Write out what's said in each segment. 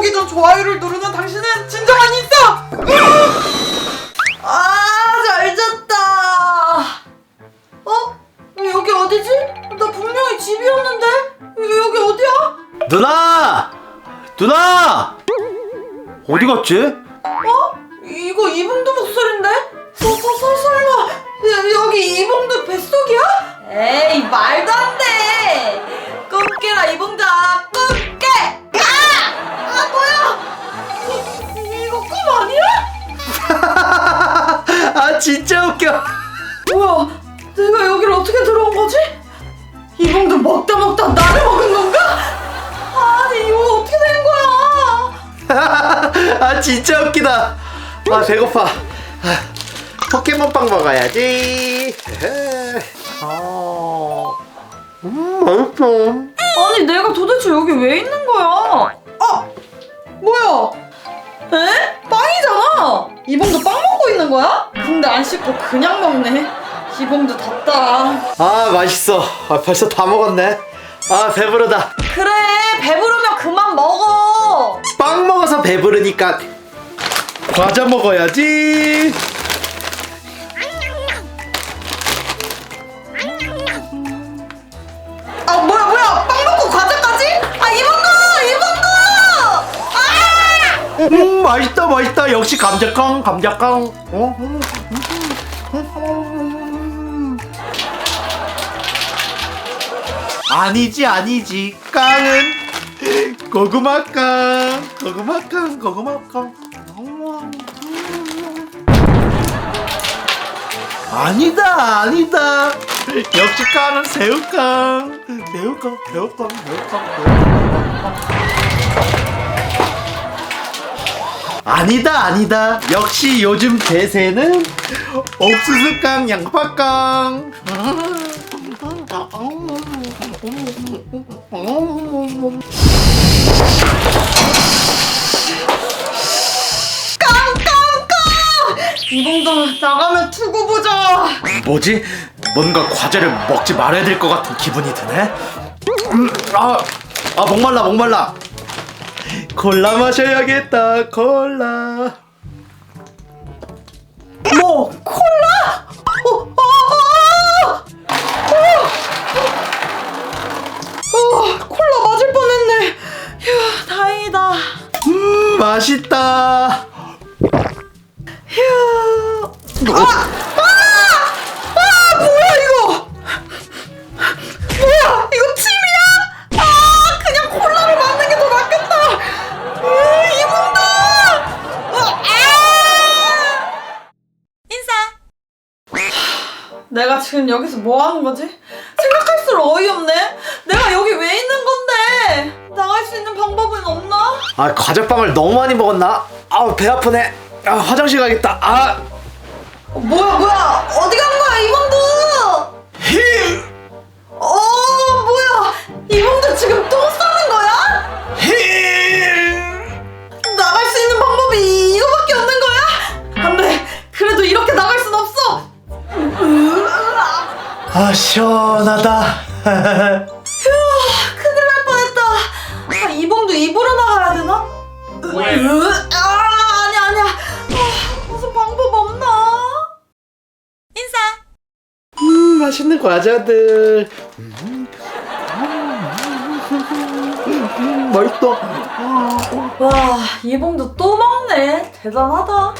보기 전 좋아요를 누르는 당신은 진정한 인싸! 아, 잘 잤다. 어? 여기 어디지? 나 분명히 집이었는데? 여기 어디야? 누나! 누나! 어디 갔지? 어? 이거 이봉두 목소리인데? 서, 서, 서, 설마 여, 여기 이봉두 뱃속이야? 에이 말도 안 돼! 꿈깨라 이봉두야 꿈 진짜 웃겨 뭐야 내가 여기를 어떻게 들어온 거지? 이봉두 먹다 먹다 나를 먹은 건가? 아니 이거 어떻게 된 거야? 아 진짜 웃기다 아 배고파 아, 포켓몬빵 먹어야지 아, 음 맛있어 아니 내가 도대체 여기 왜 있는 거야? 아 뭐야? 에? 빵이잖아. 이봉도 빵 먹고 있는 거야? 근데 안 씻고 그냥 먹네. 이봉도 덥다. 아 맛있어 아, 벌써 다 먹었네 아 배부르다 그래 배부르면 그만 먹어. 빵 먹어서 배부르니까 과자 먹어야지 음 맛있다 맛있다. 역시 감자깡 감자깡. 어? 음, 아니지 아니지. 깡은 고구마깡 고구마깡 고구마깡. 아니다 아니다. 역시 깡은 새우깡. 새우깡 새우깡 새우깡 새우깡 아니다 아니다. 역시 요즘 대세는 옥수수깡 양파깡. 이봉도 나가면 투구 보자. 뭐지? 뭔가 과자를 먹지 말아야 될 것 같은 기분이 드네? 음, 아, 아 목말라 목말라 콜라 마셔야겠다 콜라 뭐 콜라? 어, 어, 어, 어. 어, 콜라 맞을 뻔했네. 휴, 다행이다. 음 맛있다 지금 여기서 뭐 하는 거지? 생각할수록 어이없네. 내가 여기 왜 있는 건데? 나갈 수 있는 방법은 없나? 아 과자빵을 너무 많이 먹었나 아배 아프네 아 화장실 가겠다 아 어, 뭐야 뭐야 어디 간 거야 이봉두? 히! 어 뭐야 이봉두 지금 똥 싸는 거야? 히! 나갈 수 있는 방법이 이거밖에 없는 거야? 안 돼 그래도 이렇게 나갈 순 없어. 아 시원하다 휴 큰일 날 뻔했다. 아, 이봉두 입으로 나가야 되나? 왜? 으, 아 아니야 아니야. 아, 무슨 방법 없나? 인사. 음 맛있는 과자들 음, 음, 맛있다 와, 이봉도 또 먹네. 대단하다.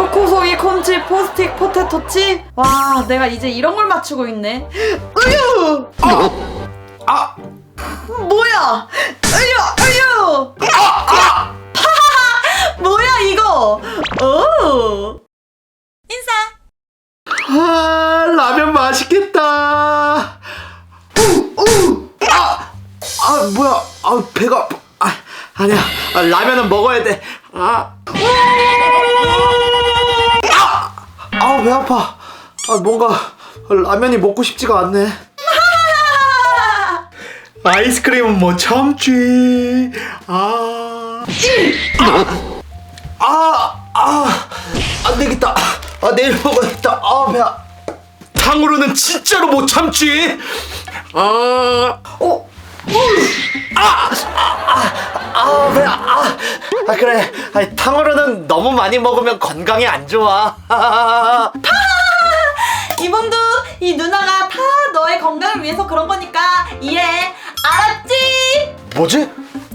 초코송이 콘치 포스틱 포테토치? 와, 내가 이제 이런 걸 맞추고 있네. 으유! 아 뭐야? 으유! 으유! 파하하! 뭐야, 이거? 오! 인사! 아, 라면 맛있겠다. 우, 우, 아, 아, 뭐야? 아, 배가 아파. 아, 아니야. 아, 라면은 먹어야 돼. 아, 아, 아, 배 아파. 아, 뭔가 라면이 먹고 싶지가 않네. 아이스크림은 못 참지. 아, 아, 아, 안 되겠다. 아, 내일 먹어야겠다. 아, 배야. 탕후루는 진짜로 못 참지. 아, 어? 아, 배, 아, 아 그래. 아니, 탕후루는 너무 많이 먹으면 건강에 안 좋아. 이봉도 이 누나가 다 너의 건강을 위해서 그런 거니까 이해해. 알았지? 뭐지?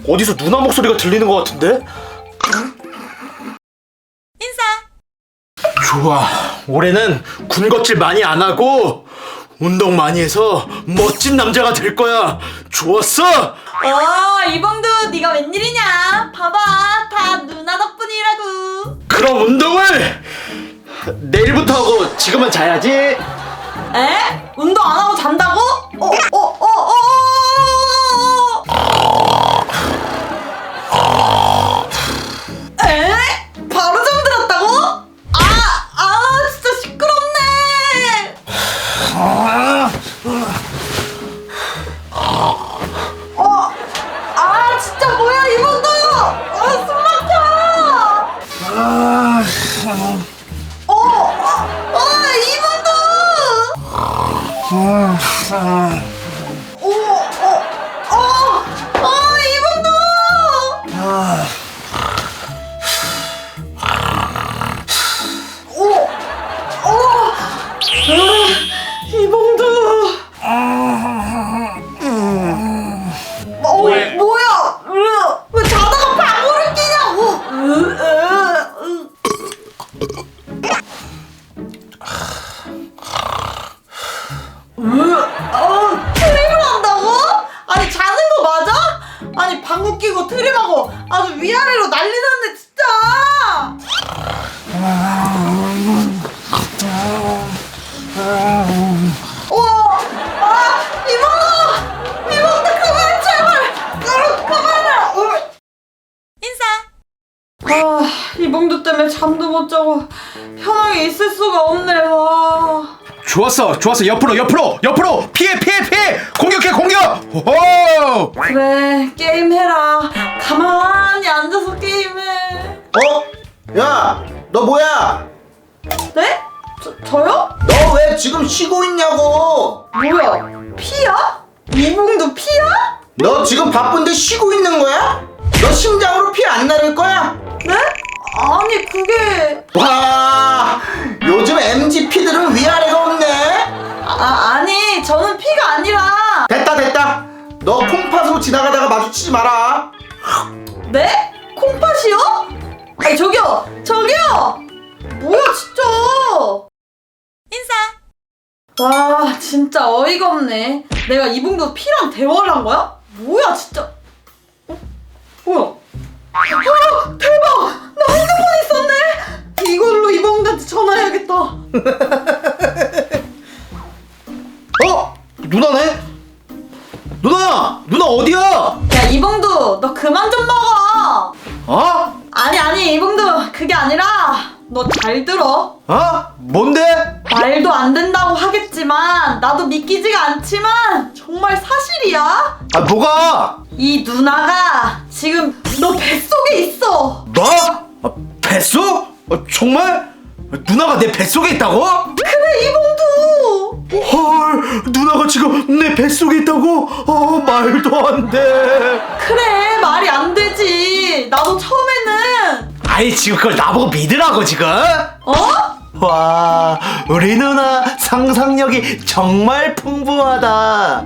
어디서 누나 목소리가 들리는 것 같은데? 인사. 좋아. 올해는 군것질 많이 안 하고 운동 많이 해서 멋진 남자가 될 거야. 좋았어? 어, 이봉도 네가 웬일이냐? 봐봐, 다 누나 덕분이라고. 그럼 운동을 내일부터 하고 지금은 자야지. 에? 운동 안 하고 잔다고? 어, 어, 어, 어, 어. 어, 어, 어, 이봉도. 오, 어, 위아래로 난리 좋았어, 좋았어. 옆으로, 옆으로, 옆으로. 피해, 피해, 피해. 공격해, 공격. 오! 그래, 게임 해라. 가만히 앉아서 게임해. 어? 야, 너 뭐야? 네? 저, 저요? 너 왜 지금 쉬고 있냐고? 뭐야? 피야? 이봉도 피야? 너 지금 바쁜데 쉬고 있는 거야? 너 심장으로 피 안 나를 거야? 네? 아니, 그게. 와, 요즘 MGP들은 위아래가 없네. 아, 아니, 저는 피가 아니라. 됐다, 됐다. 너 콩팥으로 지나가다가 마주치지 마라. 네? 콩팥이요? 아니, 저기요! 저기요! 뭐야, 진짜! 인사! 와, 진짜 어이가 없네. 내가 이봉도 피랑 대화를 한 거야? 뭐야, 진짜. 어? 뭐야? 아, 대박! 나 핸드폰 있었네! 이걸로 이봉도한테 전화해야겠다. 어? 누나네? 누나! 누나 어디야? 야, 이봉도, 너 그만 좀 먹어! 어? 아니, 아니, 이봉도, 그게 아니라, 너 잘 들어. 어? 뭔데? 말도 안 된다고 하겠지만 나도 믿기지가 않지만 정말 사실이야. 아, 뭐가? 이 누나가 지금 너 뱃속에 있어. 뭐? 아, 뱃속? 어, 정말? 누나가 내 뱃속에 있다고? 그래 이봉도. 헐, 누나가 지금 내 뱃속에 있다고? 어, 말도 안 돼. 그래 말이 안 되지. 나도 처음에는 아니, 지금 그걸 나보고 믿으라고, 지금? 어? 와, 우리 누나 상상력이 정말 풍부하다.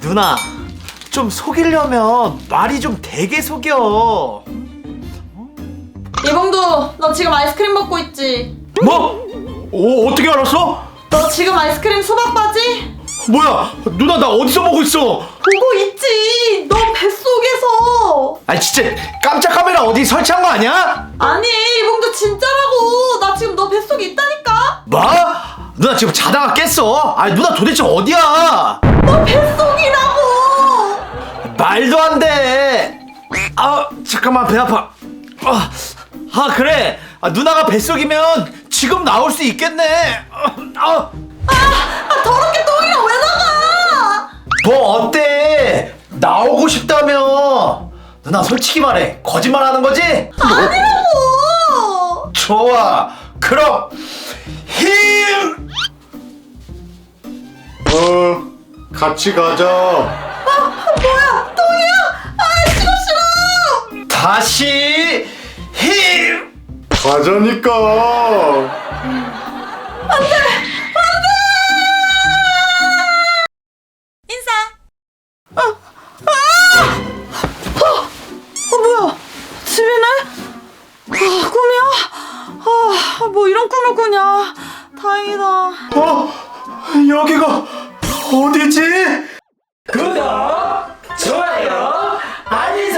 누나, 좀 속이려면 말이 좀 되게 속여. 이봉도 너 지금 아이스크림 먹고 있지. 뭐? 오, 어떻게 알았어? 너 지금 아이스크림 수박 바지? 뭐야, 누나 나 어디서 보고 있어? 보고 있지. 너 뱃속에서. 아, 진짜 깜짝 카메라 어디 설치한 거 아니야? 아니 이봉도 진짜라고. 나 지금 너 뱃속에 있다니까. 뭐? 누나 지금 자다가 깼어? 아, 누나 도대체 어디야? 너 뱃속이라고. 말도 안 돼. 아, 잠깐만 배 아파. 아, 아 그래 아, 누나가 뱃속이면 지금 나올 수 있겠네 어, 어. 아, 아 더럽게 똥이랑 왜 나가? 뭐 어때 나오고 싶다며 누나 솔직히 말해 거짓말하는 거지? 아니라고. 좋아 그럼 힘 어, 같이 가자. 아 뭐야 똥이야? 아 싫어 싫어. 다시 가자니까 어 뭐야 집이네? 아 꿈이야? 아 뭐 이런 꿈을 꾸냐 다행이다 어? 여기가 어디지? 구독, 좋아요, 알림